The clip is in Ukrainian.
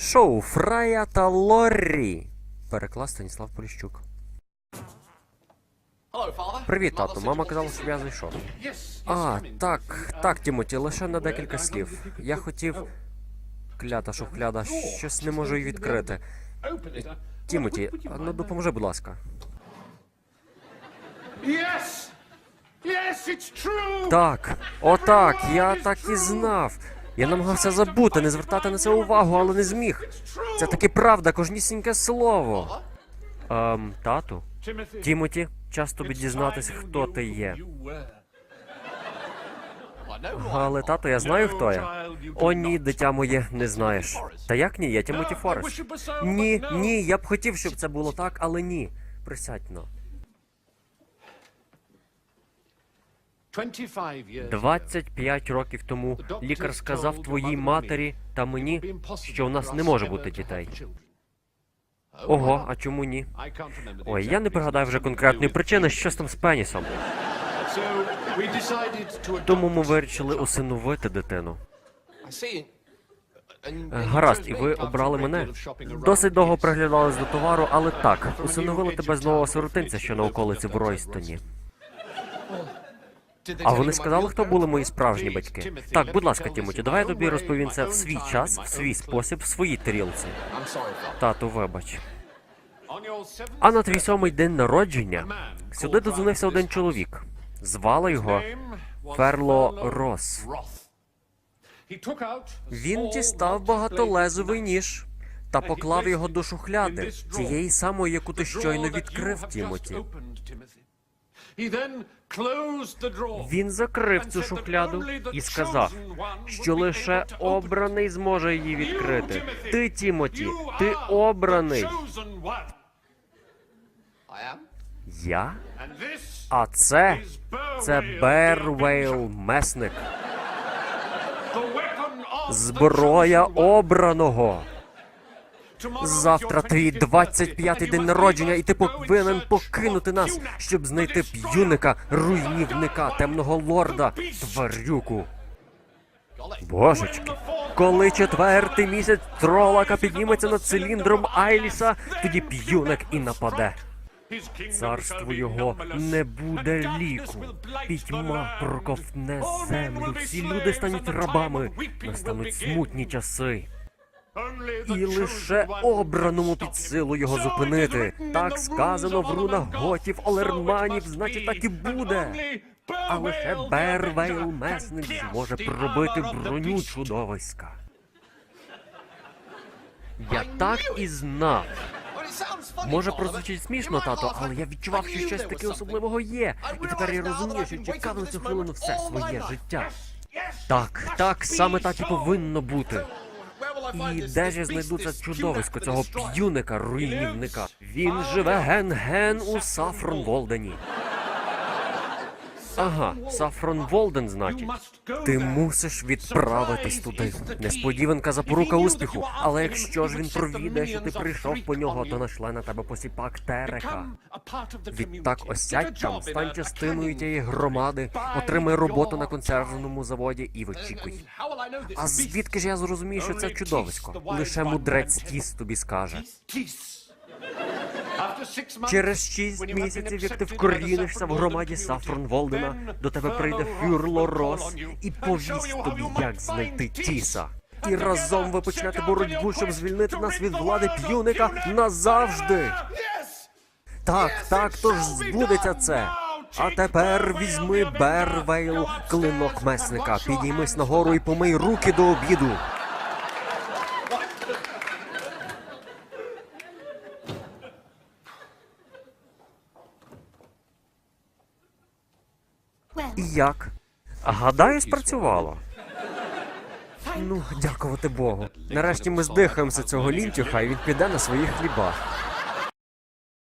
Шоу Фрая та Лоррі. Переклад Станіслав Поліщук. Привіт, тату. Мама казала, щоб я зайшов. А, так, так, Тімоті, лише на декілька слів. Я хотів. Клята шухляда, щось не можу її відкрити. Тімоті, ну допоможи, будь ласка. Yes! Yes, it's true! Так, отак, я так і знав. Я намагався забути, не звертати на це увагу, але не зміг. Це таки правда, кожнісіньке слово. Ем, тату, Тімоті, час тобі дізнатися, хто ти є. Але тато, я знаю, хто я. О, ні, дитя моє, не знаєш. Та як ні, я Тімоті Форест. Ні, ні, я б хотів, щоб це було так, але ні. Присядь но. 25 years 25 років тому лікар сказав твоїй матері та мені, що у нас не може бути дітей. Ого, а чому ні? Ой, я не пригадаю вже конкретної причини, що там з пенісом. Тому ми вирішили усиновити дитину. Гаразд, і ви обрали мене. Досить довго приглядались до товару, але так, усиновили тебе з нового сиротинця, що на околиці в Ройстоні. А вони сказали, хто були мої справжні батьки. Так, будь ласка, Тімоті, давай я тобі розповім це в свій час, в свій спосіб, в своїй тарілці. Тату, вибач. А на твій сьомий день народження сюди додзвонився один чоловік. Звали його Ферло Рос. Він дістав багатолезовий ніж та поклав його до шухляди, цієї самої, яку ти щойно відкрив, Тімоті. Він закрив цю шухляду і сказав, що лише обраний зможе її відкрити. Ти, Тімоті, ти обраний. Я? А це? Це Бервейл Месник. Зброя обраного. Завтра твій 25-й день народження, і ти повинен покинути нас, щоб знайти п'юника, руйнівника, темного лорда, тварюку. Божечки, коли четвертий місяць тролака підніметься над циліндром Айліса, тоді п'юник і нападе. Царству його не буде ліку. Пітьма проковтне землю. Всі люди стануть рабами. Настануть смутні часи. І лише обраному під силу його зупинити. Так сказано в рунах готів, олерманів, значить так і буде. А лише Бервейл Месник зможе пробити броню чудовиська. Я так і знав. Може прозвучить смішно, тато, але я відчував, що щось таке особливого є. І тепер я розумію, що чекав на цю хвилину все своє життя. Так, так, саме так і повинно бути. І де ж знайдуться чудовисько, цього п'юника, руйнівника? Він живе ген-ген у Сафрон Волдені. Ага, Сафрон Волден, значить. Ти мусиш відправитись туди. Несподіванка запорука успіху. Але якщо ж він провідає, що ти прийшов по нього, то нашле на тебе посіпак Терека. Відтак осядь там, стань частиною тієї громади, отримай роботу на консервному заводі і вичікуй. А звідки ж я зрозумію, що це чудовисько? Лише мудрець Тіс тобі скаже. Через шість місяців, як ти вкорінишся в громаді Сафрон Волдена, до тебе прийде Фюрло Рос і повість тобі, як знайти Тіса. І разом ви почнете боротьбу, щоб звільнити нас від влади п'юника назавжди. Так, так, тож збудеться це. А тепер візьми Бервейл, клинок месника, підіймись нагору і помий руки до обіду. І як? Гадаю, спрацювало. Ну, дякувати Богу. Нарешті ми здихаємося цього лінтюха, і він піде на своїх хлібах.